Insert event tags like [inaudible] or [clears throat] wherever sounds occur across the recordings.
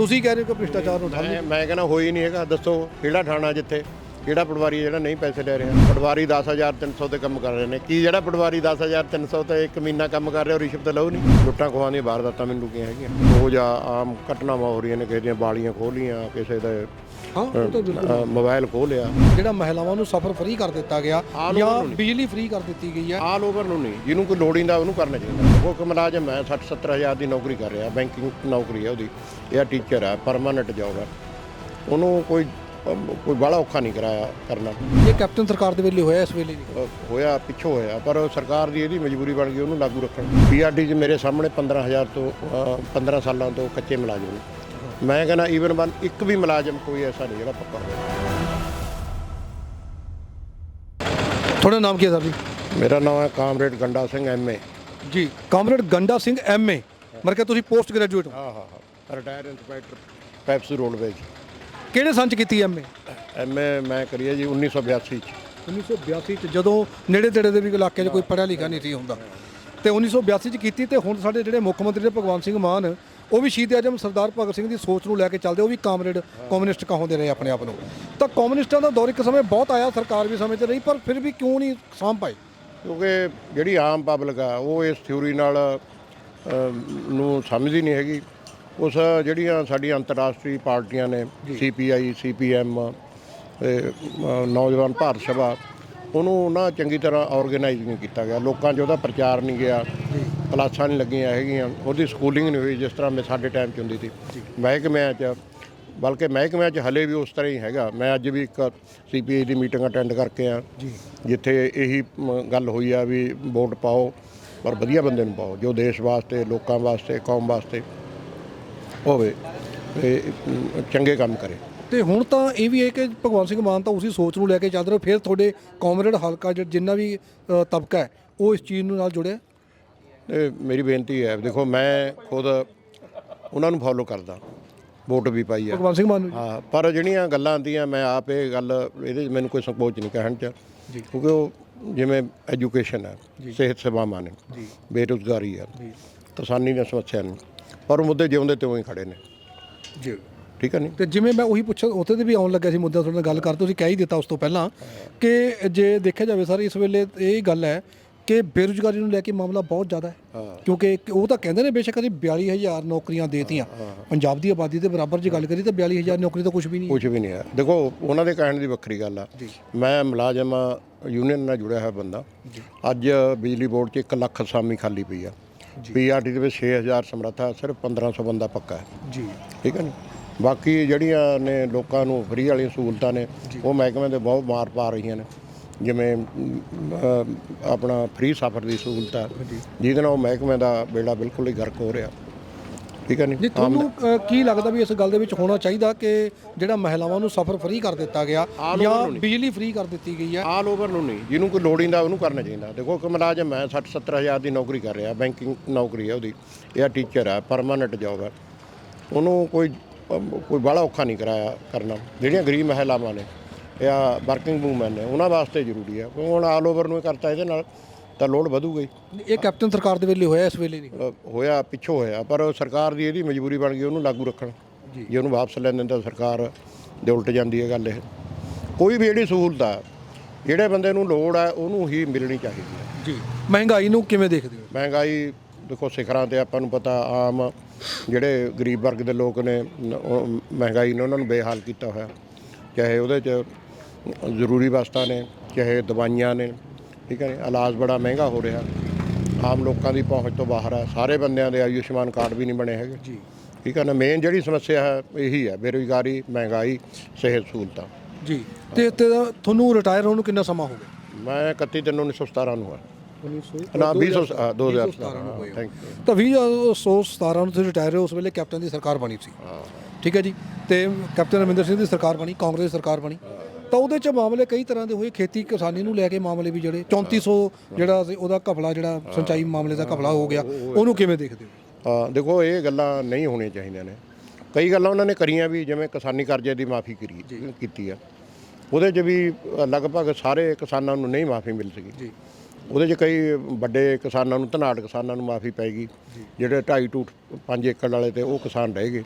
ਤੁਸੀਂ ਕਹਿ ਰਹੇ ਹੋ ਕਿ ਭ੍ਰਿਸ਼ਟਾਚਾਰ ਨੂੰ ਠੱਲ ਮੈਂ ਮੈਂ ਕਹਿੰਦਾ ਹੋਈ ਨਹੀਂ ਹੈਗਾ। ਦੱਸੋ, ਕਿਹੜਾ ਥਾਣਾ ਜਿੱਥੇ? ਕਿਹੜਾ ਪਟਵਾਰੀ ਹੈ ਜਿਹੜਾ ਨਹੀਂ ਪੈਸੇ ਲੈ ਰਿਹਾ? ਪਟਵਾਰੀ 10300 ਤੇ ਕੰਮ ਕਰ ਰਹੇ ਨੇ। ਕੀ ਜਿਹੜਾ ਪਟਵਾਰੀ 10300 ਤੇ ਇੱਕ ਮਹੀਨਾ ਕੰਮ ਕਰ ਰਿਹਾ, ਉਹ ਰਿਸ਼ਵਤ ਲਓ ਨਹੀਂ? ਲੁੱਟਾਂ ਖੋਹਾਂ ਦੀਆਂ ਵਾਰਦਾਤਾਂ ਮੈਨੂੰ ਲੁਕੀਆਂ ਹੈਗੀਆਂ। ਰੋਜ਼ ਆ ਆਮ ਘਟਨਾਵਾਂ ਹੋ ਰਹੀਆਂ ਨੇ, ਕਿਸੇ ਦੀਆਂ ਬਾਲੀਆਂ ਖੋਲੀਆਂ ਕਿਸੇ ਦਾ ਹਾਂ ਉਹ ਤਾਂ ਬਿਲਕੁਲ। ਅ, ਮੋਬਾਈਲ ਖੋਹ ਲਿਆ। ਜਿਹੜਾ ਮਹਿਲਾਵਾਂ ਨੂੰ ਸਫਰ ਫ੍ਰੀ ਕਰ ਦਿੱਤਾ ਗਿਆ ਆਲ ਜਾਂ ਨੂੰ। ਬਿਜਲੀ ਫ੍ਰੀ ਕਰ ਦਿੱਤੀ ਗਈ ਹੈ। ਆਲ ਓਵਰ ਨੂੰ ਨਹੀਂ। ਜਿਹਨੂੰ ਕੋਈ ਲੋੜ ਇੰਦਾ ਉਹਨੂੰ ਕਰਨਾ ਚਾਹੀਦਾ। ਉਹ ਮੁਲਾਜ਼ਮ ਹੈ 60 70 ਹਜ਼ਾਰ ਦੀ ਨੌਕਰੀ ਕਰ ਰਿਹਾ। ਬੈਂਕਿੰਗ ਨੌਕਰੀ ਹੈ ਉਹਦੀ। ਇਹ ਟੀਚਰ ਹੈ ਪਰਮਾਨੈਂਟ ਜੌਬ ਹੈ। ਉਹਨੂੰ ਕੋਈ ਅਮ, ਕੋਈ ਬਾਹਲਾ ਔਖਾ ਨਹੀਂ ਕਰਾਇਆ ਕਰਨਾ। ਇਹ ਕੈਪਟਨ ਸਰਕਾਰ ਦੇ ਵੇਲੇ ਹੋਇਆ ਇਸ ਵੇਲੇ ਨਹੀਂ ਅ, ਹੋਇਆ ਪਿੱਛੋਂ ਹੋਇਆ। ਪਰ ਸਰਕਾਰ ਦੀ ਇਹਦੀ ਮਜਬੂਰੀ ਬਣ ਗਈ ਉਹਨੂੰ ਲਾਗੂ ਰੱਖਣ ਪੀਆਰਡੀ 'ਚ ਮੇਰੇ ਸਾਹਮਣੇ 15000 ਤੋਂ ਅ, 15 ਸਾਲਾਂ ਤੋਂ ਕੱਚੇ ਮੁਲਾਜ਼ਮ ਨੇ। ਮੈਂ ਕਹਿੰਦਾ ਈਵਨ ਵਨ ਇੱਕ ਵੀ ਮੁਲਾਜ਼ਮ ਕੋਈ ਐਸਾ ਨਹੀਂ ਜਿਹੜਾ ਪੱਕਾ ਹੋਇਆ ਤੁਹਾਡਾ ਨਾਮ ਕੀ ਹੈ ਸਰ ਜੀ? ਮੇਰਾ ਨਾਮ ਹੈ comrade Ganda Singh MA ji comrade Ganda Singh MA ਮਰ ਕੇ ਤੁਸੀਂ ਪੋਸਟ ਗ੍ਰੈਜੂਏਟ ਹੋ। ਹਾਂ ਹਾਂ ਹਾਂ। Retire inspector PEPSU roadways. ਕਿਹੜੇ ਸੰਚ ਕੀਤੀ ਐਮਏ ਐਮਏ ਮੈਂ ਕਰੀਏ ਜੀ 1982 ਚ। 1982 ਚ ਜਦੋਂ ਨੇੜੇ ਤੇੜੇ ਦੇ ਵੀ ਇਲਾਕੇ 'ਚ ਕੋਈ ਪੜ੍ਹਿਆ ਲਿਖਿਆ ਨਹੀਂ ਸੀ ਹੁੰਦਾ। ਤੇ 1982 ਚ ਕੀਤੀ ਤੇ ਹੁਣ ਸਾਡੇ ਜਿਹੜੇ ਮੁੱਖ ਮੰਤਰੀ ਨੇ ਭਗਵੰਤ ਸਿੰਘ ਮਾਨ ਉਹ ਵੀ ਸ਼ਹੀਦ ਆਜਮ ਸਰਦਾਰ ਭਗਤ ਸਿੰਘ ਦੀ ਸੋਚ ਨੂੰ ਲੈ ਕੇ ਚੱਲਦੇ ਉਹ ਵੀ ਕਾਮਰੇਡ ਕਮਿਊਨਿਸਟ ਕਹਾਉਂਦੇ ਰਹੇ ਆਪਣੇ ਆਪ ਨੂੰ। ਤਾਂ ਕਮਿਊਨਿਸਟਾਂ ਦਾ ਦੌਰ ਇੱਕ ਸਮੇਂ ਬਹੁਤ ਆਇਆ ਸਰਕਾਰ ਵੀ ਸਮੇਂ 'ਚ ਰਹੀ ਪਰ ਫਿਰ ਵੀ ਕਿਉਂ ਨਹੀਂ ਸਾਂਭ ਪਾਏ ਕਿਉਂਕਿ ਜਿਹੜੀ ਆਮ ਪਬਲਿਕ ਆ ਉਹ ਇਸ ਥਿਊਰੀ ਨਾਲ ਨੂੰ ਸਮਝਦੀ ਨਹੀਂ ਹੈਗੀ। ਉਸ ਜਿਹੜੀਆਂ ਸਾਡੀਆਂ ਅੰਤਰਰਾਸ਼ਟਰੀ ਪਾਰਟੀਆਂ ਨੇ ਸੀਪੀਆਈ ਸੀਪੀਐਮ ਨੌਜਵਾਨ ਭਾਰਤ ਸਭਾ ਉਹਨੂੰ ਨਾ ਚੰਗੀ ਤਰ੍ਹਾਂ ਆਰਗੇਨਾਈਜ਼ ਨਹੀਂ ਕੀਤਾ ਗਿਆ। ਲੋਕਾਂ 'ਚ ਉਹਦਾ ਪ੍ਰਚਾਰ ਨਹੀਂ ਗਿਆ। ਕਲਾਸਾਂ ਨਹੀਂ ਲੱਗੀਆਂ ਹੈਗੀਆਂ ਉਹਦੀ ਸਕੂਲਿੰਗ ਨਹੀਂ ਹੋਈ ਜਿਸ ਤਰ੍ਹਾਂ ਮੈਂ ਸਾਡੇ ਟਾਈਮ 'ਚ ਹੁੰਦੀ ਸੀ। ਮਹਿਕਮਿਆਂ 'ਚ ਬਲਕਿ ਮਹਿਕਮਿਆਂ 'ਚ ਹਲੇ ਵੀ ਉਸ ਤਰ੍ਹਾਂ ਹੀ ਹੈਗਾ। ਮੈਂ ਅੱਜ ਵੀ ਇੱਕ ਸੀਪੀਆਈ ਦੀ ਮੀਟਿੰਗ ਅਟੈਂਡ ਕਰਕੇ ਆ ਜਿੱਥੇ ਇਹੀ ਗੱਲ ਹੋਈ ਆ ਵੀ ਵੋਟ ਪਾਓ ਪਰ ਵਧੀਆ ਬੰਦੇ ਨੂੰ ਪਾਓ ਜੋ ਦੇਸ਼ ਵਾਸਤੇ ਲੋਕਾਂ ਵਾਸਤੇ ਕੌਮ ਵਾਸਤੇ ਹੋਵੇ ਤੇ ਚੰਗੇ ਕੰਮ ਕਰੇ। ਤੇ ਹੁਣ ਤਾਂ ਇਹ ਵੀ ਹੈ ਕਿ ਭਗਵੰਤ ਸਿੰਘ ਮਾਨ ਤਾਂ ਉਸੇ ਸੋਚ ਨੂੰ ਲੈ ਕੇ ਚੱਲ ਰਹੇ ਫਿਰ ਤੁਹਾਡੇ ਕਾਮਰੇਡ ਹਲਕਾ ਜਿੰਨਾ ਵੀ ਤਬਕਾ ਹੈ ਉਹ ਇਸ ਚੀਜ਼ ਨੂੰ ਨਾਲ ਜੁੜਿਆ? ਤੇ ਮੇਰੀ ਬੇਨਤੀ ਹੈ ਦੇਖੋ ਮੈਂ ਖੁਦ ਉਹਨਾਂ ਨੂੰ ਫੋਲੋ ਕਰਦਾ ਵੋਟ ਵੀ ਪਾਈ ਆ। ਭਗਵੰਤ ਸਿੰਘ ਮਾਨ ਨੂੰ ਜੀ। ਹਾਂ ਪਰ ਜਿਹੜੀਆਂ ਗੱਲਾਂ ਆਉਂਦੀਆਂ ਮੈਂ ਆਪ ਇਹ ਗੱਲ ਇਹਦੇ 'ਚ ਮੈਨੂੰ ਕੋਈ ਸੰਕੋਚ ਨਹੀਂ ਕਹਿਣ 'ਚ ਕਿਉਂਕਿ ਉਹ ਜਿਵੇਂ ਐਜੂਕੇਸ਼ਨ ਹੈ ਸਿਹਤ ਸੇਵਾਵਾਂ ਨੇ ਬੇਰੁਜ਼ਗਾਰੀ ਹੈ ਕਿਸਾਨੀ ਦੀਆਂ ਸਮੱਸਿਆ ਨੇ ਪਰ ਉਹ ਮੁੱਦੇ ਜਿਉਂਦੇ ਤੇ ਉਵੇਂ ਖੜੇ ਨੇ। ਜੀ। ਠੀਕ ਹੈ ਨਹੀਂ? ਤੇ ਜਿਵੇਂ ਮੈਂ ਉਹੀ ਪੁੱਛ ਉੱਥੇ ਤੇ ਵੀ ਆਉਣ ਲੱਗਿਆ ਸੀ ਮੁੱਦਾ ਤੁਹਾਡੇ ਨਾਲ ਗੱਲ ਕਰ ਤੁਸੀਂ ਕਹਿ ਹੀ ਦਿੱਤਾ ਉਸ ਤੋਂ ਪਹਿਲਾਂ ਕਿ ਜੇ ਦੇਖਿਆ ਜਾਵੇ ਸਰ ਇਸ ਵੇਲੇ ਇਹ ਗੱਲ ਹੈ ਕਿ ਬੇਰੁਜ਼ਗਾਰੀ ਨੂੰ ਲੈ ਕੇ ਮਾਮਲਾ ਬਹੁਤ ਜ਼ਿਆਦਾ ਹੈ। ਕਿਉਂਕਿ ਇੱਕ- ਉਹ ਤਾਂ ਕਹਿੰਦੇ ਨੇ ਬੇਸ਼ੱਕ ਅਸੀਂ 42000 ਨੌਕਰੀਆਂ ਦੇਤੀਆਂ। ਪੰਜਾਬ ਦੀ ਆਬਾਦੀ ਦੇ ਬਰਾਬਰ ਜੇ ਗੱਲ ਕਰੀ ਤਾਂ 42000 ਨੌਕਰੀ ਤਾਂ ਕੁਝ ਵੀ ਨਹੀਂ ਕੁਝ ਵੀ ਨਹੀਂ ਹੈ। ਦੇਖੋ ਉਹਨਾਂ ਦੇ ਕਹਿਣ ਦੀ ਵੱਖਰੀ ਗੱਲ ਆ। ਮੈਂ ਮੁਲਾਜ਼ਮ ਯੂਨੀਅਨ ਨਾਲ ਜੁੜਿਆ ਹੋਇਆ ਬੰਦਾ। ਅੱਜ ਬਿਜਲੀ ਬੋਰਡ 'ਚ 1 ਲੱਖ ਅਸਾਮੀ ਖਾਲੀ ਪਈ ਆ। ਪੀਆਰਟੀ ਦੇ ਵਿੱਚ 6000 ਸਮਰੱਥਾ ਸਿਰਫ 1500 ਬੰਦਾ ਪੱਕਾ ਹੈ। ਜੀ। ਠੀਕ ਹੈ ਨਹੀਂ ਬਾਕੀ ਜਿਹੜੀਆਂ ਨੇ ਲੋਕਾਂ ਨੂੰ ਫਰੀ ਵਾਲੀਆਂ ਸਹੂਲਤਾਂ ਨੇ ਉਹ ਮਹਿਕਮੇ ਦੇ ਬਹੁਤ ਮਾਰ ਪਾ ਰਹੀਆਂ ਨੇ। ਜਿਵੇਂ ਆਪਣਾ ਫ੍ਰੀ ਸਫ਼ਰ ਦੀ ਸਹੂਲਤ ਹੈ ਜਿਹਦੇ ਨਾਲ ਉਹ ਮਹਿਕਮੇ ਦਾ ਬੇੜਾ ਬਿਲਕੁਲ ਹੀ ਗਰਕ ਹੋ ਰਿਹਾ। ਠੀਕ ਹੈ ਜੀ ਨਹੀਂ ਤੁਹਾਨੂੰ ਅ, ਕੀ ਲੱਗਦਾ ਵੀ ਇਸ ਗੱਲ ਦੇ ਵਿੱਚ ਹੋਣਾ ਚਾਹੀਦਾ ਕਿ ਜਿਹੜਾ ਮਹਿਲਾਵਾਂ ਨੂੰ ਸਫ਼ਰ ਫ੍ਰੀ ਕਰ ਦਿੱਤਾ ਗਿਆ ਜਾਂ ਬਿਜਲੀ ਫ੍ਰੀ ਕਰ ਦਿੱਤੀ ਗਈ ਹੈ? ਆਲ ਓਵਰ ਨੂੰ ਨਹੀਂ। ਜਿਹਨੂੰ ਕੋਈ ਲੋੜ ਇੰਦਾ ਉਹਨੂੰ ਕਰਨਾ ਚਾਹੀਦਾ। ਦੇਖੋ ਇੱਕ ਮੁਲਾਜ਼ਮ ਹੈ 60 70 ਹਜ਼ਾਰ ਦੀ ਨੌਕਰੀ ਕਰ ਰਿਹਾ ਬੈਂਕਿੰਗ ਨੌਕਰੀ ਹੈ ਉਹਦੀ ਇਹ ਟੀਚਰ ਹੈ ਪਰਮਾਨੈਂਟ ਜੌਬ ਹੈ ਉਹਨੂੰ ਕੋਈ ਕੋਈ ਬਾਹਲਾ ਔਖਾ ਨਹੀਂ ਕਰਾਇਆ ਕਰਨਾ। ਜਿਹੜੀਆਂ ਗਰੀਬ ਮਹਿਲਾਵਾਂ ਨੇ ਜਾਂ ਵਰਕਿੰਗ ਵੂਮਨ ਨੇ ਉਹਨਾਂ ਵਾਸਤੇ ਜ਼ਰੂਰੀ ਹੈ ਕਿਉਂਕਿ ਹੁਣ ਆਲ ਓਵਰ ਨੂੰ ਕਰਤਾ ਇਹਦੇ ਨਾਲ ਤਾਂ ਲੋਡ ਵਧੂਗਾ। ਹੀ ਇਹ ਕੈਪਟਨ ਸਰਕਾਰ ਦੇ ਵੇਲੇ ਹੋਇਆ ਇਸ ਵੇਲੇ ਨਹੀਂ? ਅ, ਹੋਇਆ ਪਿੱਛੋਂ ਹੋਇਆ ਪਰ ਸਰਕਾਰ ਦੀ ਇਹਦੀ ਮਜਬੂਰੀ ਬਣ ਗਈ ਉਹਨੂੰ ਲਾਗੂ ਰੱਖਣ। ਜੇ। ਉਹਨੂੰ ਵਾਪਸ ਲੈ ਲੈਂਦਾ ਤਾਂ ਸਰਕਾਰ ਦੇ ਉਲਟ ਜਾਂਦੀ ਹੈ ਗੱਲ ਇਹ। ਕੋਈ ਵੀ ਜਿਹੜੀ ਸਹੂਲਤ ਆ ਜਿਹੜੇ ਬੰਦੇ ਨੂੰ ਲੋੜ ਆ ਉਹਨੂੰ ਹੀ ਮਿਲਣੀ ਚਾਹੀਦੀ ਹੈ ਜੀ। ਮਹਿੰਗਾਈ ਨੂੰ ਕਿਵੇਂ ਦੇਖਦੇ ਹੋ? ਮਹਿੰਗਾਈ ਦੇਖੋ ਸਿਖਰਾਂ ਤੇ ਆਪਾਂ ਨੂੰ ਪਤਾ ਆਮ ਜਿਹੜੇ ਗਰੀਬ ਵਰਗ ਦੇ ਲੋਕ ਨੇ ਨ- ਉਹ ਮਹਿੰਗਾਈ ਨੇ ਉਹਨਾਂ ਨੂੰ ਬੇਹਾਲ ਕੀਤਾ ਹੋਇਆ। ਚਾਹੇ ਉਹਦੇ ਚ ਜ਼ਰੂਰੀ ਵਸਤਾਂ ਨੇ ਚਾਹੇ ਦਵਾਈਆਂ ਨੇ ਠੀਕ ਹੈ ਇਲਾਜ ਬੜਾ ਮਹਿੰਗਾ ਹੋ ਰਿਹਾ। ਆਮ ਲੋਕਾਂ ਦੀ ਪਹੁੰਚ ਤੋਂ ਬਾਹਰ ਹੈ ਸਾਰੇ ਬੰਦਿਆਂ ਦੇ ਆਯੁਸ਼ਮਾਨ ਕਾਰਡ ਵੀ ਨਹੀਂ ਬਣੇ ਹੈਗੇ। ਜੀ। ਠੀਕ ਹੈ ਨਾ ਮੇਨ ਜਿਹੜੀ ਸਮੱਸਿਆ ਹੈ ਇਹੀ ਹੈ ਬੇਰੁਜ਼ਗਾਰੀ ਮਹਿੰਗਾਈ ਸਿਹਤ ਸਹੂਲਤਾਂ। ਜੀ ਤੇ ਤੇ ਤੁਹਾਨੂੰ ਰਿਟਾਇਰ ਹੋਣ ਨੂੰ ਕਿੰਨਾ ਸਮਾਂ ਹੋ ਗਿਆ? ਮੈਂ 31 ਤਿੰਨ 1917 ਨੂੰ ਆ 1900 ਨਾ 20 2017 ਨੂੰ ਹੋਏ ਹੋ। ਥੈਂਕ ਯੂ ਤਾਂ 2017 ਨੂੰ ਤੁਸੀਂ ਰਿਟਾਇਰ ਹੋ ਉਸ ਵੇਲੇ ਕੈਪਟਨ ਦੀ ਸਰਕਾਰ ਬਣੀ ਸੀ। ਠੀਕ ਹੈ ਜੀ ਤੇ ਕੈਪਟਨ ਅਮਰਿੰਦਰ ਸਿੰਘ ਦੀ ਸਰਕਾਰ ਬਣੀ ਕਾਂਗਰਸ ਦੀ ਸਰਕਾਰ ਬਣੀ। ਤਾਂ ਉਹਦੇ ਚ ਮਾਮਲੇ ਕਈ ਤਰ੍ਹਾਂ ਦੇ ਹੋਏ ਖੇਤੀ ਕਿਸਾਨੀ ਨੂੰ ਲੈ ਕੇ ਮਾਮਲੇ ਵੀ ਜਿਹੜੇ 3400 ਜਿਹੜਾ ਸੀ ਉਹਦਾ ਘਪਲਾ ਜਿਹੜਾ ਸਿੰਚਾਈ ਮਾਮਲੇ ਦਾ ਘਪਲਾ ਹੋ ਗਿਆ ਉਹਨੂੰ ਕਿਵੇਂ ਦੇਖਦੇ ਹੋ? ਹਾਂ ਦੇਖੋ ਇਹ ਗੱਲਾਂ ਨਹੀਂ ਹੋਣੀਆਂ ਚਾਹੀਦੀਆਂ ਨੇ। ਕਈ ਗੱਲਾਂ ਉਹਨਾਂ ਨੇ ਕਰੀਆਂ ਵੀ ਜਿਵੇਂ ਕਿਸਾਨੀ ਕਰਜ਼ੇ ਦੀ ਮਾਫੀ ਕਰੀ ਕੀਤੀ ਆ। ਉਹਦੇ 'ਚ ਵੀ ਲਗਭਗ ਸਾਰੇ ਕਿਸਾਨਾਂ ਨੂੰ ਨਹੀਂ ਮਾਫੀ ਮਿਲ ਸਕੀ। ਜੀ। ਉਹਦੇ 'ਚ ਕਈ ਵੱਡੇ ਕਿਸਾਨਾਂ ਨੂੰ ਧਨਾੜ ਕਿਸਾਨਾਂ ਨੂੰ ਮਾਫੀ ਪੈਗੀ ਜਿਹੜੇ 2.5 ਟੂ 5 ਏਕੜ ਵਾਲੇ ਤੇ ਉਹ ਕਿਸਾਨ ਰਹਿ ਗਏ।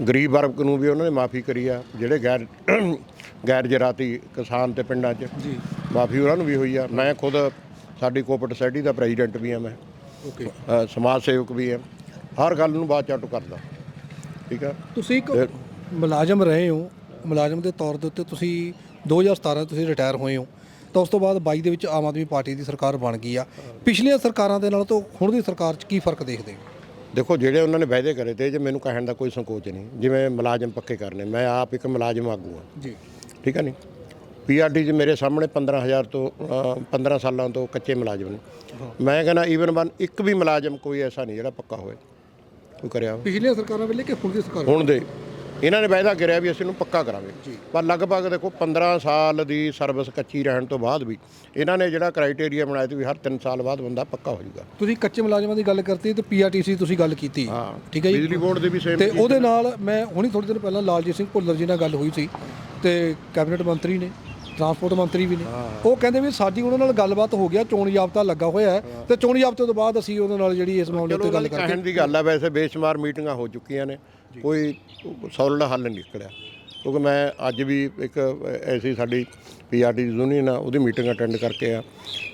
ਗਰੀਬ ਵਰਗ ਨੂੰ ਵੀ ਉਹਨਾਂ ਨੇ ਮਾਫੀ ਕਰੀ ਆ ਜਿਹੜੇ ਗੈਰ [clears throat] ਗੈਰ ਜਰਾਤੀ ਕਿਸਾਨ ਤੇ ਪਿੰਡਾਂ 'ਚ ਜੀ। ਮਾਫੀ ਉਹਨਾਂ ਨੂੰ ਵੀ ਹੋਈ ਆ। ਮੈਂ ਖੁਦ ਸਾਡੀ ਕੋਪਰੇਟ ਸੋਸਾਇਟੀ ਦਾ ਪ੍ਰੈਜ਼ੀਡੈਂਟ ਵੀ ਆ ਮੈਂ। ਓਕੇ। ਸਮਾਜ ਸੇਵਕ ਵੀ ਆ। ਹਰ ਗੱਲ ਨੂੰ ਬਾਤ ਚਾਟੂ ਕਰਦਾ। ਠੀਕ ਆ? ਤੁਸੀਂ ਇੱਕ ਮੁਲਾਜ਼ਮ ਰਹੇ ਹੋ ਮੁਲਾਜ਼ਮ ਦੇ ਤੌਰ ਦੇ ਉੱਤੇ ਤੁਸੀਂ 2017 ਤੁਸੀਂ ਰਿਟਾਇਰ ਹੋਏ ਹੋ ਤਾਂ ਉਸ ਤੋਂ ਬਾਅਦ 22 ਦੇ ਵਿੱਚ ਆਮ ਆਦਮੀ ਪਾਰਟੀ ਦੀ ਸਰਕਾਰ ਬਣ ਗਈ ਆ। ਪਿਛਲੀਆਂ ਸਰਕਾਰਾਂ ਦੇ ਨਾਲ ਤੋਂ ਹੁਣ ਦੀ ਸਰਕਾਰ 'ਚ ਕੀ ਫ਼ਰਕ ਦੇਖਦੇ ਹੋ? ਦੇਖੋ ਜਿਹੜੇ ਉਹਨਾਂ ਨੇ ਵਾਅਦੇ ਕਰੇ ਤੇ ਜੇ ਮੈਨੂੰ ਕਹਿਣ ਦਾ ਕੋਈ ਸੰਕੋਚ ਨਹੀਂ ਜਿਵੇਂ ਮੁਲਾਜ਼ਮ ਪੱਕੇ ਕਰਨੇ ਮੈਂ ਆਪ ਇੱਕ ਮੁਲਾਜ਼ਮ ਆਗੂ ਆ ਜੀ। ਠੀਕ ਹੈ ਨਹੀਂ ਪੀਆਰਡੀ 'ਚ ਮੇਰੇ ਸਾਹਮਣੇ 15000 ਤੋਂ ਅ, 15 ਸਾਲਾਂ ਤੋਂ ਕੱਚੇ ਮੁਲਾਜ਼ਮ ਨੇ। ਮੈਂ ਕਹਿੰਦਾ ਈਵਨ ਵਨ ਇੱਕ ਵੀ ਮੁਲਾਜ਼ਮ ਕੋਈ ਐਸਾ ਨਹੀਂ ਜਿਹੜਾ ਪੱਕਾ ਹੋਵੇ। ਕੋਈ ਕਰਿਆ। ਪਿਛਲੀਆਂ ਸਰਕਾਰਾਂ ਵੇਲੇ ਕਿ ਹੁਣ ਦੀ ਸਰਕਾਰ? ਹੁਣ ਦੇ। ਇਹਨਾਂ ਨੇ ਵਾਅਦਾ ਕਰਿਆ ਵੀ ਅਸੀਂ ਇਹਨੂੰ ਪੱਕਾ ਕਰਾਂਗੇ। ਪਰ ਲਗਭਗ ਦੇਖੋ 15 ਸਾਲ ਦੀ ਸਰਵਿਸ ਕੱਚੀ ਰਹਿਣ ਤੋਂ ਬਾਅਦ ਵੀ ਇਹਨਾਂ ਨੇ ਜਿਹੜਾ ਕ੍ਰਾਈਟੇਰੀਆ ਬਣਾਇਆ ਸੀ ਵੀ ਹਰ 3 ਸਾਲ ਬਾਅਦ ਬੰਦਾ ਪੱਕਾ ਹੋ ਜਾਊਗਾ। ਤੁਸੀਂ ਕੱਚੇ ਮੁਲਾਜ਼ਮਾਂ ਦੀ ਗੱਲ ਕਰਤੀ ਤੇ ਪੀਆਰਟੀਸੀ ਤੁਸੀਂ ਗੱਲ ਕੀਤੀ। ਹਾਂ ਠੀਕ ਹੈ ਜੀ? ਬਿਜਲੀ ਬੋਰਡ ਦੇ ਵੀ ਸੇਮ ਤੇ ਉਹਦੇ ਨਾਲ ਮੈਂ ਹੁਣੀ ਥੋੜੀ ਦਿਨ ਪਹਿਲਾਂ ਲਾਲਜੀਤ ਸਿੰਘ ਭੁੱਲਰ ਜੀ ਨਾਲ ਗੱਲ ਹੋਈ ਸੀ ਤੇ ਕੈਬਨਿਟ ਮੰਤਰੀ ਨੇ ਟਰਾਂਸਪੋਰਟ ਮੰਤਰੀ ਵੀ ਨੇ। ਉਹ ਕਹਿੰਦੇ ਵੀ ਸਾਡੀ ਉਹਨਾਂ ਨਾਲ ਗੱਲਬਾਤ ਹੋ ਗਿਆ ਚੋਣ ਜਾਬਤਾ ਲੱਗਾ ਹੋਇਆ ਹੈ ਤੇ ਚੋਣ ਜਾਬਤੇ ਤੋਂ ਬਾਅਦ ਅਸੀਂ ਉਹਨਾਂ ਨਾਲ ਜਿਹੜੀ ਇਸ ਮਾਮਲੇ ਉੱਤੇ ਗੱਲ ਗੱਲ ਕਹਿਣ ਦੀ ਗੱਲ ਆ ਵੈਸੇ ਬੇਸ਼ੁਮਾਰ ਮੀਟਿੰਗਾਂ ਹੋ ਚੁੱਕੀਆਂ ਨੇ। ਕੋਈ ਸੌਲਿਡ ਹੱਲ ਨਹੀਂ ਨਿਕਲਿਆ। ਕਿਉਂਕਿ ਮੈਂ ਅੱਜ ਵੀ ਇੱਕ ਐਸੀ ਸਾਡੀ ਪੀਆਰਡੀ ਯੂਨੀਅਨ ਆ ਉਹਦੀ ਮੀਟਿੰਗ ਅਟੈਂਡ ਕਰਕੇ ਆ।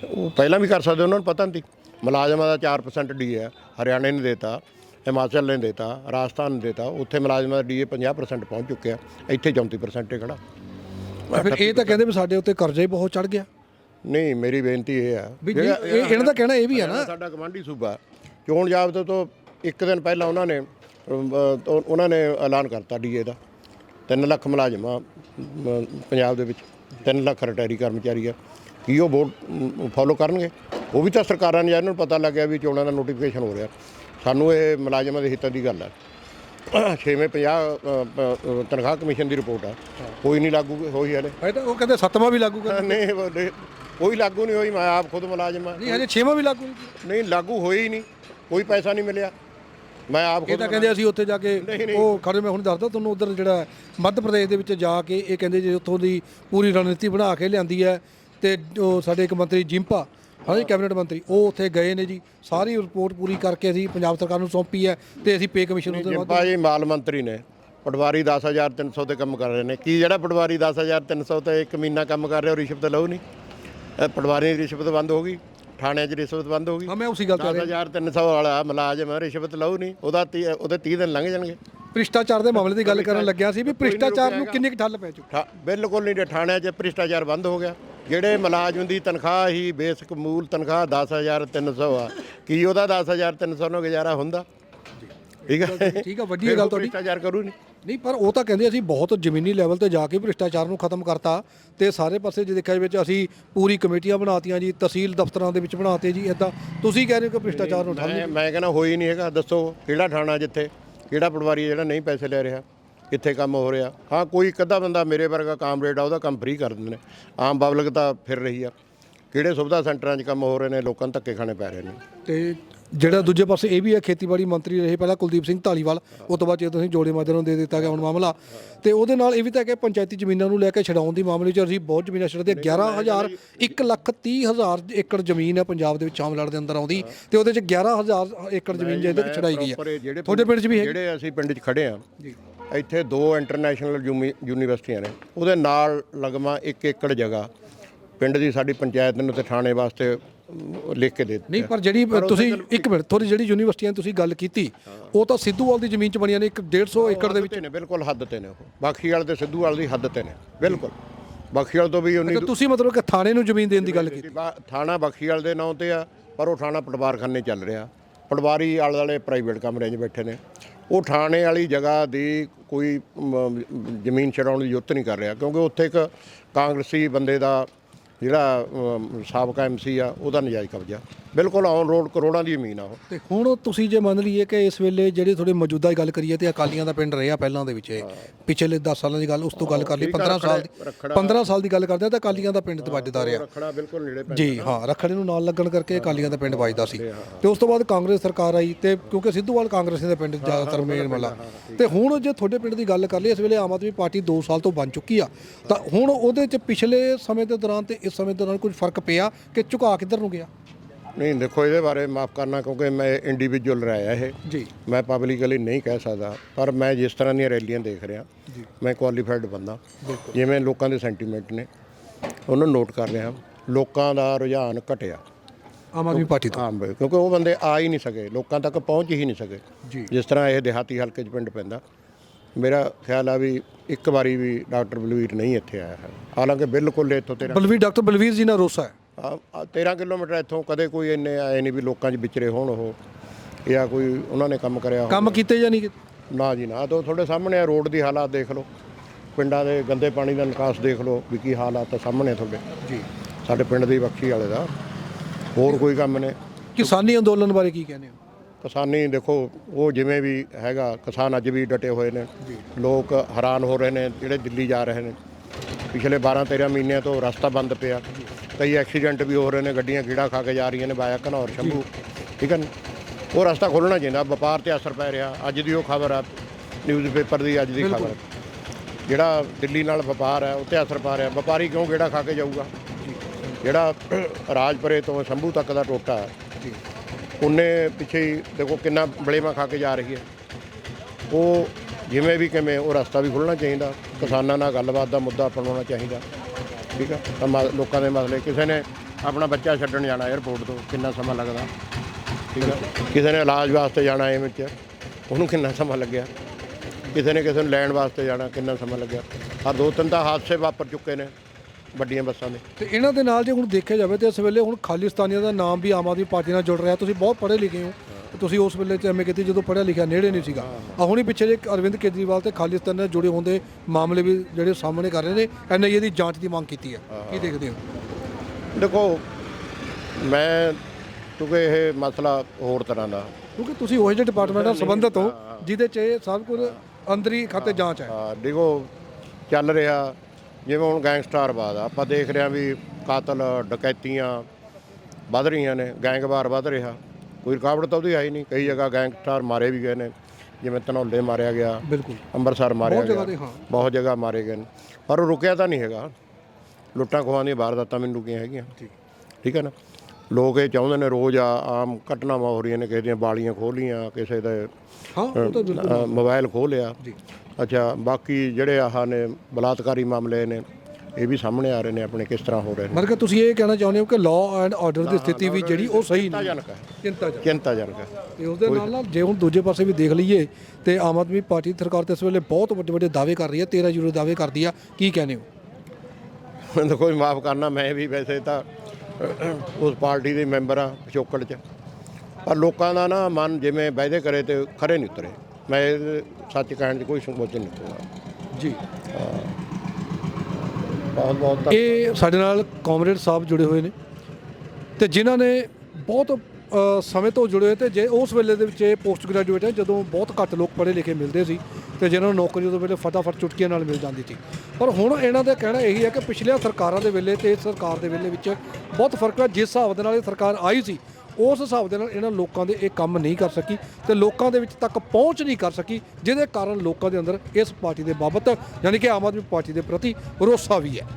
ਉਹ ਪਹਿਲਾਂ ਵੀ ਕਰ ਸਕਦੇ ਉਹਨਾਂ ਨੂੰ ਪਤਾ ਨਹੀਂ ਮੁਲਾਜ਼ਮਾਂ ਦਾ 4% ਡੀ ਹੈ ਹਰਿਆਣੇ ਨੇ ਦਿੱਤਾ ਹਿਮਾਚਲ ਨੇ ਦਿੱਤਾ ਰਾਜਸਥਾਨ ਨੇ ਦਿੱਤਾ ਉੱਥੇ ਮੁਲਾਜ਼ਮਾਂ ਦਾ ਡੀਏ 50% ਪਹੁੰਚ ਚੁੱਕਿਆ ਇੱਥੇ 34% ਹੀ ਖੜਾ ਫਿਰ ਇਹ ਤਾਂ ਕਹਿੰਦੇ ਵੀ ਸਾਡੇ ਉੱਤੇ ਕਰਜ਼ਾ ਹੀ ਬਹੁਤ ਚੜ ਗਿਆ। ਨਹੀਂ ਮੇਰੀ ਬੇਨਤੀ ਇਹ ਆ। ਵੀ ਇਹਨਾਂ ਦਾ ਕਹਿਣਾ ਇਹ ਵੀ ਹੈ ਨਾ। ਸਾਡਾ ਕਮਾਂਡੀ ਸੂਬਾ ਚੋਣ ਜਾਬਤੇ ਤੋਂ ਇੱਕ ਦਿਨ ਪਹਿਲਾਂ ਉਹਨਾਂ ਨੇ ਉਹਨਾਂ ਨੇ ਐਲਾਨ ਕਰਤਾ ਡੀਏ ਦਾ। 3 ਲੱਖ ਮੁਲਾਜ਼ਮ ਆ ਅਮ, ਪੰਜਾਬ ਦੇ ਵਿੱਚ। 3 ਲੱਖ ਰਿਟਾਇਰੀ ਕਰਮਚਾਰੀ ਆ। ਕੀ ਉਹ ਵੋਟ ਫੋਲੋ ਕਰਨਗੇ? ਉਹ ਵੀ ਤਾਂ ਸਰਕਾਰਾਂ ਨੇ ਇਹਨਾਂ ਨੂੰ ਪਤਾ ਲੱਗਿਆ ਵੀ ਚੋਣਾਂ ਦਾ ਨੋਟੀਫਿਕੇਸ਼ਨ ਹੋ ਰਿਹਾ। ਸਾਨੂੰ ਇਹ ਮੁਲਾਜ਼ਮਾਂ ਦੇ ਹਿੱਤਾਂ ਦੀ ਗੱਲ ਆ। ਛੇਵੇਂ 50 ਤਨਖਾਹ ਕਮਿਸ਼ਨ ਦੀ ਰਿਪੋਰਟ ਆ। ਕੋਈ ਨਹੀਂ ਲਾਗੂ ਹੋਈ ਹਲੇ ਇਹ ਤਾਂ ਉਹ ਕਹਿੰਦੇ ਸੱਤਵਾਂ ਵੀ ਲਾਗੂ ਕਰ ਨਹੀਂ ਉਹ ਕੋਈ ਲਾਗੂ ਨਹੀਂ ਹੋਈ ਮੈਂ ਆਪ ਖੁਦ ਮੁਲਾਜ਼ਮ ਆ। ਨਹੀਂ ਹਜੇ ਛੇਵਾਂ ਵੀ ਲਾਗੂ ਨਹੀਂ ਲਾਗੂ ਹੋਈ ਹੀ ਨਹੀਂ। ਕੋਈ ਪੈਸਾ ਨਹੀਂ ਮਿਲਿਆ। ਮੈਂ ਆਪ ਇਹ ਤਾਂ ਕਹਿੰਦੇ ਅਸੀਂ ਉੱਥੇ ਜਾ ਕੇ ਉਹ ਖੜੇ ਮੈਂ ਹੁਣ ਦੱਸਦਾ ਤੁਹਾਨੂੰ ਉਧਰ ਜਿਹੜਾ ਮੱਧ ਪ੍ਰਦੇਸ਼ ਦੇ ਵਿੱਚ ਜਾ ਕੇ ਇਹ ਕਹਿੰਦੇ ਜੇ ਉੱਥੋਂ ਦੀ ਪੂਰੀ ਰਣਨੀਤੀ ਬਣਾ ਕੇ ਲਿਆਂਦੀ ਹੈ ਤੇ ਉਹ ਸਾਡੇ ਇੱਕ ਮੰਤਰੀ ਜਿੰਪਾ ਹਾਂਜੀ ਕੈਬਨਿਟ ਮੰਤਰੀ ਉਹ ਉੱਥੇ ਗਏ ਨੇ ਜੀ। ਸਾਰੀ ਰਿਪੋਰਟ ਪੂਰੀ ਕਰਕੇ ਅਸੀਂ ਪੰਜਾਬ ਸਰਕਾਰ ਨੂੰ ਸੌਂਪੀ ਹੈ ਤੇ ਅਸੀਂ ਪੇ ਕਮਿਸ਼ਨ ਉਹਦੇ ਬਾਅਦ ਜਿੰਪਾ ਜੀ ਮਾਲ ਮੰਤਰੀ ਨੇ। ਪਟਵਾਰੀ 10300 ਤੇ ਕੰਮ ਕਰ ਰਹੇ ਨੇ। ਕੀ ਜਿਹੜਾ ਪਟਵਾਰੀ 10300 ਤੇ ਇੱਕ ਮਹੀਨਾ ਕੰਮ ਕਰ ਰਿਹਾ ਉਹ ਰਿਸ਼ਵਤ ਲਊ ਨਹੀਂ? ਪਟਵਾਰੀ ਦੀ ਰਿਸ਼ਵਤ ਬੰਦ ਹੋ ਗਈ। ਥਾਣਿਆਂ 'ਚ ਰਿਸ਼ਵਤ ਬੰਦ ਹੋ ਗਈ। ਹਾਂ ਮੈਂ ਉਸੇ ਗੱਲ ਤੇ ਆ ਰਿਹਾ 10300 ਵਾਲਾ ਮੁਲਾਜ਼ਮ ਹੈ, ਰਿਸ਼ਵਤ ਲਊ ਨਹੀਂ ਉਹਦਾ ਉਹਦੇ 30 ਦਿਨ ਲੰਘ ਜਾਣਗੇ। ਭ੍ਰਿਸ਼ਟਾਚਾਰ ਦੇ ਮਾਮਲੇ ਦੀ ਗੱਲ ਕਰਨ ਲੱਗਿਆ ਸੀ ਵੀ ਭ੍ਰਿਸ਼ਟਾਚਾਰ ਨੂੰ ਕਿੰਨੀ ਕੁ ਠੱਲ ਪੈ ਚੁੱਕੀ ਠਾ- ਬਿਲਕੁਲ ਨਹੀਂ ਜੇ ਥਾਣਿਆਂ 'ਚ ਭ੍ਰਿਸ਼ਟਾਚਾਰ ਬੰਦ ਹੋ ਗਿਆ ਜਿਹੜੇ ਮੁਲਾਜ਼ਮ ਦੀ ਤਨਖਾਹ ਹੀ ਬੇਸਿਕ ਮੂਲ ਤਨਖਾਹ 10300 ਆ ਕੀ ਉਹਦਾ 10300 ਨਾਲ ਗੁਜ਼ਾਰਾ ਹੁੰਦਾ? ਠੀਕ ਹੈ ਠੀਕ ਆ ਵੱਡੀ ਇਹ ਗੱਲ ਤੁਹਾਡੀ। ਭ੍ਰਿਸ਼ਟਾਚਾਰ ਕਰੂ ਨਹੀਂ ਨਹੀਂ ਪਰ ਉਹ ਤਾਂ ਕਹਿੰਦੇ ਅਸੀਂ ਬਹੁਤ ਜ਼ਮੀਨੀ ਲੈਵਲ ਤੇ ਜਾ ਕੇ ਭ੍ਰਿਸ਼ਟਾਚਾਰ ਨੂੰ ਖਤਮ ਕਰਤਾ ਤੇ ਸਾਰੇ ਪਾਸੇ ਜੇ ਦੇਖਿਆ ਵਿੱਚ ਅਸੀਂ ਪੂਰੀ ਕਮੇਟੀਆਂ ਬਣਾਤੀਆਂ ਜੀ ਤਹਿਸੀਲ ਦਫ਼ਤਰਾਂ ਦੇ ਵਿੱਚ ਬਣਾਤੇ ਜੀ ਇਦਾਂ ਤੁਸੀਂ ਕਹਿ ਰਹੇ ਹੋ ਕਿ ਭ੍ਰਿਸ਼ਟਾਚਾਰ ਨੂੰ ਠੱਲ ਮੈਂ ਮੈਂ ਕਹਿੰਦਾ ਹੋਈ ਨਹੀਂ ਹੈਗਾ ਦੱਸੋ ਕਿਹੜਾ ਥਾਣਾ ਜਿੱਥੇ ਕਿਹੜਾ ਪਟਵਾਰੀ ਹੈ ਜਿਹੜਾ ਨਹੀਂ ਪੈਸੇ ਲੈ ਰਿਹਾ ਕਿੱਥੇ ਕੰਮ ਹੋ ਰਿਹਾ। ਹਾਂ ਕੋਈ ਇੱਕ ਅੱਧਾ ਬੰਦਾ ਮੇਰੇ ਵਰਗਾ ਕਾਮਰੇਡ ਆ ਉਹਦਾ ਕੰਮ ਫ੍ਰੀ ਕਰ ਦਿੰਦੇ ਨੇ। ਆਮ ਪਬਲਿਕ ਤਾਂ ਫਿਰ ਰਹੀ ਆ। ਕਿਹੜੇ ਸੁਵਿਧਾ ਸੈਂਟਰਾਂ 'ਚ ਕੰਮ ਹੋ ਰਹੇ ਨੇ ਲੋਕਾਂ ਨੂੰ ਧੱਕੇ ਖਾਣੇ ਪੈ ਰਹੇ ਨੇ। ਤੇ ਜਿਹੜਾ ਦੂਜੇ ਪਾਸੇ ਇਹ ਵੀ ਹੈ ਖੇਤੀਬਾੜੀ ਮੰਤਰੀ ਰਹੇ ਪਹਿਲਾਂ ਕੁਲਦੀਪ ਸਿੰਘ ਢਾਲੀਵਾਲ ਉਸ ਤੋਂ ਬਾਅਦ ਜੇ ਤੁਸੀਂ ਜੋੜੇ ਮਾਜਰੇ ਨੂੰ ਦੇ ਦਿੱਤਾ ਗਿਆ ਹੁਣ ਮਾਮਲਾ ਤੇ ਉਹਦੇ ਨਾਲ ਇਹ ਵੀ ਤਾਂ ਕਿ ਪੰਚਾਇਤੀ ਜ਼ਮੀਨਾਂ ਨੂੰ ਲੈ ਕੇ ਛਡਾਉਣ ਦੀ ਮਾਮਲੇ 'ਚ ਅਸੀਂ ਬਹੁਤ ਜ਼ਮੀਨਾਂ ਛੱਡਦੇ 11000 1 ਲੱਖ 30 ਹਜ਼ਾਰ ਏਕੜ ਜ਼ਮੀਨ ਹੈ ਪੰਜਾਬ ਦੇ ਵਿੱਚ ਸ਼ਾਮਲੜ ਦੇ ਅੰਦਰ ਆਉਂਦੀ ਤੇ ਉਹਦੇ 'ਚ 11000 ਏਕੜ ਜ਼ਮੀਨ ਜਿਹਦੇ ਤੇ ਛਡਾਈ ਗਈ ਹੈ। ਤੁਹਾਡੇ ਪਿੰਡ 'ਚ ਵੀ ਹੈ ਜਿਹੜੇ ਅਸੀਂ ਪਿੰਡ 'ਚ ਖੜੇ ਆ ਇੱਥੇ ਦੋ ਇੰਟਰਨੈਸ਼ਨਲ ਯੂਨੀ- ਯੂਨੀਵਰਸਿਟੀਆਂ ਨੇ ਉਹਦੇ ਨਾਲ ਲਗਮਾ 1 ਏਕੜ ਜਗ੍ਹਾ। ਪਿੰਡ ਦੀ ਸਾਡੀ ਪੰਚਾਇਤ ਨੂੰ ਤੇ ਥਾਣੇ ਵਾਸਤੇ ਲਿਖ ਕੇ ਦੇ ਦਿੱਤੀ। ਨਹੀਂ ਪਰ ਜਿਹੜੀ ਤੁਸੀਂ ਇੱਕ ਮਿੰਟ ਤੁਹਾਡੀ ਜਿਹੜੀ ਯੂਨੀਵਰਸਿਟੀਆਂ ਦੀ ਤੁਸੀਂ ਗੱਲ ਕੀਤੀ ਉਹ ਤਾਂ ਸਿੱਧੂਵਾਲ ਦੀ ਜ਼ਮੀਨ 'ਚ ਬਣੀਆਂ ਨੇ ਇੱਕ 150 ਏਕੜ ਦੇ ਵਿੱਚ। ਨੇ ਬਿਲਕੁਲ ਹੱਦ ਤੇ ਨੇ ਉਹ। ਬਾਖੀਵਾਲ ਤੇ ਸਿੱਧੂਵਾਲ ਦੀ ਹੱਦ ਤੇ ਨੇ ਬਿਲਕੁਲ। ਬਾਖੀਵਾਲ ਤੋਂ ਵੀ ਉਨੀ ਤੁਸੀਂ ਮਤਲਬ ਕਿ ਥਾਣੇ ਨੂੰ ਜ਼ਮੀਨ ਦੇਣ ਦੀ ਗੱਲ ਕੀਤੀ? ਥਾਣਾ ਬਖਸ਼ੀਵਾਲ ਦੇ ਨਾਂ ਤੇ ਆ ਪਰ ਉਹ ਥਾਣਾ ਪਟਵਾਰਖਾਨੇ ਚੱਲ ਰਿਹਾ। ਪਟਵਾਰੀ ਆਲੇ ਵਾਲੇ ਪ੍ਰਾਈਵੇਟ ਕਮਰਿਆਂ 'ਚ ਬੈਠੇ ਨੇ। ਉਹ ਥਾਣੇ ਵਾਲੀ ਜਗ੍ਹਾ ਦੀ ਕੋਈ ਜ਼ਮੀਨ ਛਡਾਉਣ ਦੀ ਯੁੱਤ ਨਹੀਂ ਕਰ ਰਿਹਾ ਕਿਉਂਕਿ ਉੱਥੇ ਇੱਕ ਕਾਂਗਰਸੀ ਬੰਦੇ ਦਾ ਜਿਹੜਾ ਅਮ, ਸਾਬਕਾ ਐਮਸੀ ਆ ਉਹਦਾ ਨਜਾਇਜ਼ ਕਬਜ਼ਾ। ਬਿਲਕੁਲ ਔਨ ਰੋਡ ਕਰੋੜਾਂ ਦੀ ਜ਼ਮੀਨ ਆ ਉਹ। ਤੇ ਹੁਣ ਤੁਸੀਂ ਜੇ ਮੰਨ ਲਈਏ ਕਿ ਇਸ ਵੇਲੇ ਜਿਹੜੇ ਥੋੜੇ ਮੌਜੂਦਾ ਦੀ ਗੱਲ ਕਰੀਏ ਤੇ ਅਕਾਲੀਆਂ ਦਾ ਪਿੰਡ ਰਿਹਾ ਪਹਿਲਾਂ ਦੇ ਵਿੱਚ ਇਹ। ਪਿਛਲੇ 10 ਸਾਲਾਂ ਦੀ ਗੱਲ ਉਸ ਤੋਂ ਗੱਲ ਕਰ ਲਈ 15 ਸਾਲ ਦੀ 15 ਸਾਲ ਦੀ ਗੱਲ ਕਰਦੇ ਆ ਤਾਂ ਅਕਾਲੀਆਂ ਦਾ ਪਿੰਡ ਤੇ ਵੱਜਦਾ ਰਿਹਾ। ਬਿਲਕੁਲ ਨੇੜੇ ਜੀ ਹਾਂ ਰੱਖੜੇ ਨੂੰ ਨਾਲ ਲੱਗਣ ਕਰਕੇ ਅਕਾਲੀਆਂ ਦਾ ਪਿੰਡ ਵੱਜਦਾ ਸੀ। ਤੇ ਉਸ ਤੋਂ ਬਾਅਦ ਕਾਂਗਰਸ ਸਰਕਾਰ ਆਈ ਤੇ ਕਿਉਂਕਿ ਸਿੱਧੂਵਾਲ ਕਾਂਗਰਸੀ ਦੇ ਪਿੰਡ ਜ਼ਿਆਦਾਤਰ ਮੇਨ ਮਲਾ ਤੇ ਹੁਣ ਜੇ ਤੁਹਾਡੇ ਪਿੰਡ ਦੀ ਗੱਲ ਕਰ ਲਈ ਇਸ ਵੇਲੇ ਆਮ ਆਦਮੀ ਪਾਰਟੀ 2 ਸਾਲ ਤੋਂ ਬਣ ਚੁੱਕੀ ਆ। ਤਾਂ ਹੁਣ ਉਹਦੇ ਚ ਪਿਛਲੇ ਸਮੇਂ ਦੇ ਦੌਰਾਨ ਤੇ ਇਸ ਸਮੇਂ ਦੌਰਾਨ ਕੁਝ ਫ਼ਰਕ ਪਿਆ ਕਿ ਝੁਕਾ ਕਿੱਧਰ ਨੂੰ ਗਿਆ? ਨਹੀਂ ਦੇਖੋ ਇਹਦੇ ਬਾਰੇ ਮਾਫ ਕਰਨਾ ਕਿਉਂਕਿ ਮੈਂ ਇੰਡੀਵਿਜੂਅਲ ਰਾਇਆ ਇਹ। ਜੀ। ਮੈਂ ਪਬਲਿਕਲੀ ਨਹੀਂ ਕਹਿ ਸਕਦਾ ਪਰ ਮੈਂ ਜਿਸ ਤਰ੍ਹਾਂ ਦੀਆਂ ਰੈਲੀਆਂ ਦੇਖ ਰਿਹਾ ਮੈਂ ਕੁਆਲੀਫਾਈਡ ਬੰਦਾ। ਜਿਵੇਂ ਲੋਕਾਂ ਦੇ ਸੈਂਟੀਮੈਂਟ ਨੇ ਉਹਨੂੰ ਨੋਟ ਕਰ ਰਿਹਾ। ਲੋਕਾਂ ਦਾ ਰੁਝਾਨ ਘਟਿਆ। ਆਮ ਆਦਮੀ ਪਾਰਟੀ ਤੋਂ। ਹਾਂ ਬਈ, ਕਿਉਂਕਿ ਉਹ ਬੰਦੇ ਆ ਹੀ ਨਹੀਂ ਸਕੇ ਲੋਕਾਂ ਤੱਕ ਪਹੁੰਚ ਹੀ ਨਹੀਂ ਸਕੇ। ਜੀ। ਜਿਸ ਤਰ੍ਹਾਂ ਇਹ ਦਿਹਾਤੀ ਹਲਕੇ 'ਚ ਪਿੰਡ ਪੈਂਦਾ। ਮੇਰਾ ਖਿਆਲ ਆ ਵੀ ਇੱਕ ਵਾਰੀ ਵੀ ਡਾਕਟਰ ਬਲਵੀਰ ਨਹੀਂ ਇੱਥੇ ਆਇਆ ਹੈ। ਹਾਲਾਂਕਿ ਬਿਲਕੁਲ ਇੱਥੋਂ ਤੇਰਾ ਬਲਵੀਰ ਡਾਕਟਰ ਬਲਵੀਰ ਜੀ ਨਾਲ ਰੋਸਾ ਹੈ। 13 ਕਿਲੋਮੀਟਰ ਇੱਥੋਂ ਕਦੇ ਕੋਈ ਇੰਨੇ ਆਏ ਨਹੀਂ ਵੀ ਲੋਕਾਂ 'ਚ ਵਿਚਰੇ ਹੋਣ ਉਹ ਜਾਂ ਕੋਈ ਉਹਨਾਂ ਨੇ ਕੰਮ ਕਰਿਆ। ਕੰਮ ਕੀਤੇ ਜਾਂ ਨਹੀਂ ਕੀਤੇ? ਨਾ ਜੀ ਨਾ ਤਾਂ ਤੁਹਾਡੇ ਸਾਹਮਣੇ ਆ ਰੋਡ ਦੀ ਹਾਲਾਤ ਦੇਖ ਲਓ ਪਿੰਡਾਂ ਦੇ ਗੰਦੇ ਪਾਣੀ ਦਾ ਨਿਕਾਸ ਦੇਖ ਲਓ ਵੀ ਕੀ ਹਾਲਾਤ ਆ ਸਾਹਮਣੇ ਤੁਹਾਡੇ। ਜੀ। ਸਾਡੇ ਪਿੰਡ ਦੀ ਬਖਸ਼ੀ ਵਾਲੇ ਦਾ ਹੋਰ ਕੋਈ ਕੰਮ ਨੇ। ਕਿਸਾਨੀ ਅੰਦੋਲਨ ਬਾਰੇ ਕੀ ਕਹਿੰਦੇ ਹੋ? ਕਿਸਾਨੀ ਦੇਖੋ ਉਹ ਜਿਵੇਂ ਵੀ ਹੈਗਾ ਕਿਸਾਨ ਅੱਜ ਵੀ ਡਟੇ ਹੋਏ ਨੇ। ਲੋਕ ਹੈਰਾਨ ਹੋ ਰਹੇ ਨੇ ਜਿਹੜੇ ਦਿੱਲੀ ਜਾ ਰਹੇ ਨੇ। ਪਿਛਲੇ 12 13 ਮਹੀਨਿਆਂ ਤੋਂ ਰਸਤਾ ਬੰਦ ਪਿਆ। ਕਈ ਐਕਸੀਡੈਂਟ ਵੀ ਹੋ ਰਹੇ ਨੇ ਗੱਡੀਆਂ ਕੀੜਾ ਖਾ ਕੇ ਜਾ ਰਹੀਆਂ ਨੇ ਬਾਇਆ ਘਨੌਰ ਸ਼ੰਭੂ ਠੀਕ ਹੈ ਨਾ? ਉਹ ਰਸਤਾ ਖੋਲਣਾ ਚਾਹੀਦਾ ਵਪਾਰ ਤੇ ਅਸਰ ਪੈ ਰਿਹਾ ਅੱਜ ਦੀ ਉਹ ਖਬਰ ਆ ਨਿਊਜ਼ਪੇਪਰ ਦੀ ਅੱਜ ਦੀ ਖਬਰ। ਜਿਹੜਾ ਦਿੱਲੀ ਨਾਲ ਵਪਾਰ ਹੈ ਉੱਤੇ ਅਸਰ ਪਾ ਰਿਹਾ ਵਪਾਰੀ ਕਿਉਂ ਕੀੜਾ ਖਾ ਕੇ ਜਾਊਗਾ? ਜਿਹੜਾ ਰਾਜਪੁਰੇ ਤੋਂ ਸ਼ੰਭੂ ਤੱਕ ਦਾ ਟੋਟਾ ਹੈ ਉਹਨੇ ਪਿੱਛੇ ਹੀ ਦੇਖੋ ਕਿੰਨਾ ਬਲੇਮਾ ਖਾ ਕੇ ਜਾ ਰਹੀ ਹੈ। ਉਹ ਜਿਵੇਂ ਵੀ ਕਿਵੇਂ ਉਹ ਰਸਤਾ ਵੀ ਖੁੱਲਣਾ ਚਾਹੀਦਾ ਕਿਸਾਨਾਂ ਨਾਲ ਗੱਲਬਾਤ ਦਾ ਮੁੱਦਾ ਅਪਣਾਉਣਾ ਚਾਹੀਦਾ। ਠੀਕ ਆ? ਤਾਂ ਮ- ਲੋਕਾਂ ਦੇ ਮਸਲੇ, ਕਿਸੇ ਨੇ ਆਪਣਾ ਬੱਚਾ ਛੱਡਣ ਜਾਣਾ 에어ਪੋਰਟ ਤੋਂ, ਕਿੰਨਾ ਸਮਾਂ ਲੱਗਦਾ? ਠੀਕ ਆ? ਕਿਸੇ ਨੇ ਇਲਾਜ ਵਾਸਤੇ ਜਾਣਾ ਐਵੇਂ ਚ, ਉਹਨੂੰ ਕਿੰਨਾ ਸਮਾਂ ਲੱਗਿਆ? ਕਿਸੇ ਨੇ ਕਿਸੇ ਨੂੰ ਲੈਣ ਵਾਸਤੇ ਜਾਣਾ, ਕਿੰਨਾ ਸਮਾਂ ਲੱਗਿਆ? ਆ ਦੋ ਤਿੰਨ ਤਾਂ ਹਾਦਸੇ ਵਾਪਰ ਚੁੱਕੇ ਨੇ, ਵੱਡੀਆਂ ਬੱਸਾਂ ਦੇ। ਤੇ ਇਹਨਾਂ ਦੇ ਨਾਲ ਜੇ ਹੁਣ ਦੇਖਿਆ ਜਾਵੇ ਤੇ ਇਸ ਵੇਲੇ ਹੁਣ ਖਾਲਿਸਤਾਨੀਆਂ ਦਾ ਨਾਮ ਵੀ ਆਮ ਆਦਮੀ ਪਾਰਟੀ ਨਾਲ ਜੁੜ ਰਿਹਾ, ਤੁਸੀਂ ਬਹੁਤ ਪੜ੍ਹੇ ਲਿਖੇ ਹੋ। ਤੁਸੀਂ ਉਸ ਵੇਲੇ ਤੇ ਐਵੇਂ ਕੀਤੀ ਜਦੋਂ ਪੜ੍ਹਿਆ ਲਿਖਿਆ ਨੇੜੇ ਨਹੀਂ ਸੀਗਾ। ਆ ਹੁਣੀ ਪਿੱਛੇ ਜੇ ਅਰਵਿੰਦ ਕੇਜਰੀਵਾਲ ਤੇ ਖਾਲਿਸਤਾਨ ਨਾਲ ਜੁੜੇ ਹੁੰਦੇ ਮਾਮਲੇ ਵੀ ਜਿਹੜੇ ਸਾਹਮਣੇ ਕਰ ਰਹੇ ਨੇ ਐਨਆਈਏ ਦੀ ਜਾਂਚ ਦੀ ਮੰਗ ਕੀਤੀ ਹੈ। ਕੀ ਦੇਖਦੇ ਹੋ? ਦੇਖੋ ਮੈਂ ਕਿਉਂਕਿ ਇਹ ਮਸਲਾ ਹੋਰ ਤਰ੍ਹਾਂ ਦਾ। ਕਿਉਂਕਿ ਤੁਸੀਂ ਉਹ ਜਿਹੇ ਡਿਪਾਰਟਮੈਂਟ ਨਾਲ ਸੰਬੰਧਿਤ ਹੋ ਜਿਹਦੇ 'ਚ ਇਹ ਸਭ ਕੁਝ ਅੰਦਰੀ ਖਾਤੇ ਜਾਂਚ ਹੈ। ਹਾਂ, ਦੇਖੋ ਚੱਲ ਰਿਹਾ ਜਿਵੇਂ ਹੁਣ ਗੈਂਗਸਟਰਵਾਦ ਆ। ਆਪਾਂ ਦੇਖ ਰਹੇ ਹਾਂ ਵੀ ਕਾਤਲ ਡਕੈਤੀਆਂ ਵੱਧ ਰਹੀਆਂ ਨੇ ਗੈਂਗਵਾਰ ਵੱਧ ਰਿਹਾ। ਕੋਈ ਰੁਕਾਵਟ ਤਾਂ ਉਹਦੀ ਆਈ ਨਹੀਂ। ਕਈ ਜਗ੍ਹਾ ਗੈਂਗਸਟਰ ਮਾਰੇ ਵੀ ਗਏ ਨੇ। ਜਿਵੇਂ ਧਨੌਲੇ ਮਾਰਿਆ ਗਿਆ। ਬਿਲਕੁਲ। ਅੰਮ੍ਰਿਤਸਰ ਮਾਰਿਆ ਬਹੁਤ ਜਗ੍ਹਾ ਗਿਆ। ਤੇ ਹਾਂ। ਬਹੁਤ ਜਗ੍ਹਾ ਮਾਰੇ ਗਏ ਨੇ। ਪਰ ਉਹ ਰੁਕਿਆ ਤਾਂ ਨਹੀਂ ਹੈਗਾ। ਲੁੱਟਾਂ ਖੋਹਾਂ ਦੀਆਂ ਵਾਰਦਾਤਾਂ ਮੈਨੂੰ ਰੁਕੀਆਂ ਹੈਗੀਆਂ। ਠੀਕ। ਹੈ ਨਾ? ਲੋਕ ਇਹ ਚਾਹੁੰਦੇ ਨੇ ਰੋਜ਼ ਆ ਆਮ ਘਟਨਾਵਾਂ ਹੋ ਰਹੀਆਂ ਨੇ। ਕਿਸੇ ਦੀਆਂ ਬਾਲੀਆਂ ਖੋਲੀਆਂ ਕਿਸੇ ਦੇ ਮੋਬਾਈਲ ਖੋਹ ਲਿਆ। ਅੱਛਾ ਬਾਕੀ ਜਿਹੜੇ ਆਹ ਨੇ ਬਲਾਤਕਾਰੀ ਮਾਮਲੇ ਨੇ ਇਹ ਵੀ ਸਾਹਮਣੇ ਆ ਰਹੇ ਨੇ ਆਪਣੇ ਕਿਸ ਤਰ੍ਹਾਂ ਹੋ ਰਹੇ ਨੇ। ਮਤਲਬ ਕਿ ਤੁਸੀਂ ਇਹ ਕਹਿਣਾ ਚਾਹੁੰਦੇ ਹੋ ਕਿ ਲਾਅ ਐਂਡ ਆਰਡਰ ਦੀ ਸਥਿਤੀ ਵੀ ਜਿਹੜੀ ਉਹ ਸਹੀ ਨਹੀਂ। ਚਿੰਤਾਜਨਕ ਹੈ। ਚਿੰਤਾਜਨਕ। ਚਿੰਤਾਜਨਕ ਹੈ। ਤੇ ਉਸ ਦੇ ਨਾਲ ਨਾਲ ਜੇ ਹੁਣ ਦੂਜੇ ਪਾਸੇ ਵੀ ਦੇਖ ਲਈਏ ਤੇ ਆਮ ਆਦਮੀ ਪਾਰਟੀ ਦੀ ਸਰਕਾਰ ਤੇ ਇਸ ਵੇਲੇ ਬਹੁਤ ਵੱਡੇ ਵੱਡੇ ਦਾਅਵੇ ਕਰ ਰਹੀ ਹੈ 13 ਜ਼ੀਰੋ ਦਾਅਵੇ ਕਰਦੀ ਆ ਕੀ ਕਹਿੰਦੇ ਹੋ? ਮੈਨੂੰ ਕੋਈ ਮਾਫ ਕਰਨਾ ਮੈਂ ਵੀ ਵੈਸੇ ਤਾਂ ਉਸ ਪਾਰਟੀ ਦੇ ਮੈਂਬਰ ਆ ਪਿਛੋਕੜ ਚ। ਪਰ ਲੋਕਾਂ ਦਾ ਨਾ ਮਨ ਜਿਵੇਂ ਵਾਅਦੇ ਕਰੇ ਤੇ ਖਰੇ ਨਹੀਂ ਉਤਰੇ। ਮੈਂ ਸੱਚ ਕਹਿਣ 'ਚ ਕੋਈ ਸੰਕੋਚ ਨਹੀਂ ਕਰਦਾ ਜੀ। ਬਹੁਤ ਬਹੁਤ ਇਹ ਸਾਡੇ ਨਾਲ ਕਾਮਰੇਡ ਸਾਹਿਬ ਜੁੜੇ ਹੋਏ ਨੇ ਤੇ ਜਿਨ੍ਹਾਂ ਨੇ ਬਹੁਤ ਸਮੇਂ ਤੋਂ ਜੁੜੇ ਹੋਏ ਤੇ ਜੇ ਉਸ ਵੇਲੇ ਦੇ ਵਿੱਚ ਇਹ ਪੋਸਟ ਗ੍ਰੈਜੂਏਟ ਹੈ, ਜਦੋਂ ਬਹੁਤ ਘੱਟ ਲੋਕ ਪੜ੍ਹੇ ਲਿਖੇ ਮਿਲਦੇ ਸੀ ਤੇ ਜਿਨ੍ਹਾਂ ਨੂੰ ਨੌਕਰੀ ਉਸ ਵੇਲੇ ਫਟਾਫਟ ਚੁਟਕੀਆਂ ਨਾਲ ਮਿਲ ਜਾਂਦੀ ਸੀ। ਪਰ ਹੁਣ ਇਹਨਾਂ ਦਾ ਕਹਿਣਾ ਇਹੀ ਹੈ ਕਿ ਪਿਛਲੀਆਂ ਸਰਕਾਰਾਂ ਦੇ ਵੇਲੇ ਤੇ ਇਸ ਸਰਕਾਰ ਦੇ ਵੇਲੇ ਵਿੱਚ ਬਹੁਤ ਫ਼ਰਕ ਹੈ। ਜਿਸ ਹਿਸਾਬ ਦੇ ਨਾਲ ਇਹ ਸਰਕਾਰ ਆਈ ਸੀ ਉਸ ਹਿਸਾਬ ਦੇ ਨਾਲ ਇਹਨਾਂ ਲੋਕਾਂ ਦੇ ਇਹ ਕੰਮ ਨਹੀਂ ਕਰ ਸਕੀ ਤੇ ਲੋਕਾਂ ਦੇ ਵਿੱਚ ਤੱਕ ਪਹੁੰਚ ਨਹੀਂ ਕਰ ਸਕੀ, ਜਿਹਦੇ ਕਾਰਨ ਲੋਕਾਂ ਦੇ ਅੰਦਰ ਇਸ ਪਾਰਟੀ ਦੇ ਬਾਬਤ, ਯਾਨੀ ਕਿ ਆਮ ਆਦਮੀ ਪਾਰਟੀ ਦੇ ਪ੍ਰਤੀ ਰੋਸਾ ਵੀ ਹੈ।